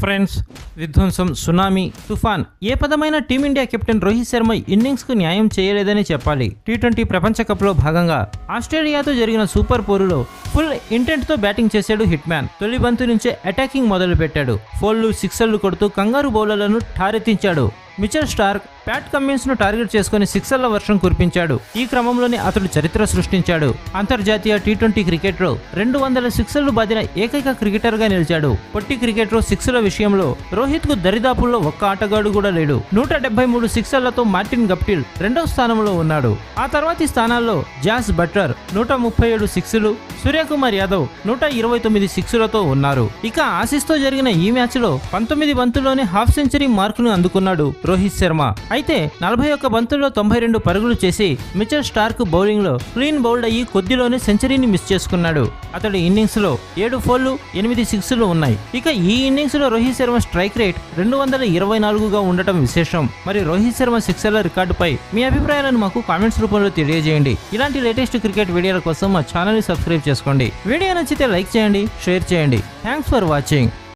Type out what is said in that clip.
Friends విధ్వంసం tsunami తుఫాన్ ఏ పదమైన Team India captain Rohit Sharma ఇన్నింగ్స్కు న్యాయం చేయలేదని చెప్పాలి. టీ ట్వంటీ ప్రపంచకప్లో భాగంగా ఆస్ట్రేలియాతో జరిగిన సూపర్ పోరులో ఫుల్ ఇంటెంట్తో బ్యాటింగ్ చేశాడు హిట్ మ్యాన్ తొలి బంతు నుంచే అటాకింగ్ మొదలు పెట్టాడు సిక్సర్లు కొడుతూ కంగారు బౌలర్లను ఠారెత్తించాడు. మిచెల్ స్టార్క్ ప్యాట్ కమ్మిన్స్ను టార్గెట్ చేసుకుని సిక్సర్ల వర్షం కురిపించాడు. ఈ క్రమంలోనే అతడు చరిత్ర సృష్టించాడు. అంతర్జాతీయ టీ ట్వంటీ క్రికెట్లో రెండు వందల సిక్సర్లు బాదిన ఏకైక క్రికెటర్గా నిలిచాడు. పొట్టి క్రికెట్లో సిక్స్ల విషయంలో రోహిత్కు దరిదాపుల్లో ఒక్క ఆటగాడు కూడా లేడు. నూట డెబ్బై మూడు సిక్సర్లతో మార్టిన్ గప్టిల్ రెండవ స్థానంలో ఉన్నాడు. ఆ తర్వాతి స్థానాల్లో జాస్ బట్లర్ నూట ముప్పై ఏడు సిక్స్లు సూర్యకుమార్ యాదవ్ నూట ఇరవై తొమ్మిది సిక్స్లతో ఉన్నారు. ఇక ఆసీస్తో జరిగిన ఈ మ్యాచ్లో పంతొమ్మిది బంతుల్లోనే హాఫ్ సెంచరీ మార్కును అందుకున్నాడు. రోహిత్ శర్మ. అయితే నలభై ఒక్క బంతుల్లో తొంభై రెండు పరుగులు చేసి మిచెల్ స్టార్క్ బౌలింగ్లో క్లీన్ బౌల్డ్ అయ్యి కొద్దిలోనే సెంచరీని మిస్ చేసుకున్నాడు. అతడి ఇన్నింగ్స్లో ఏడు ఫోర్లు ఎనిమిది సిక్స్లు ఉన్నాయి. ఇక ఈ ఇన్నింగ్స్లో రోహిత్ శర్మ స్ట్రైక్ రేట్ రెండు వందల ఇరవై నాలుగుగా ఉండటం విశేషం. మరి రోహిత్ శర్మ సిక్సర్ల రికార్డుపై మీ అభిప్రాయాలను మాకు కామెంట్స్ రూపంలో తెలియజేయండి. ఇలాంటి లేటెస్ట్ క్రికెట్ వీడియోల కోసం మా ఛానల్ని సబ్స్క్రైబ్ చేసుకోండి. వీడియో నచ్చితే లైక్ చేయండి షేర్ చేయండి. Thanks for watching.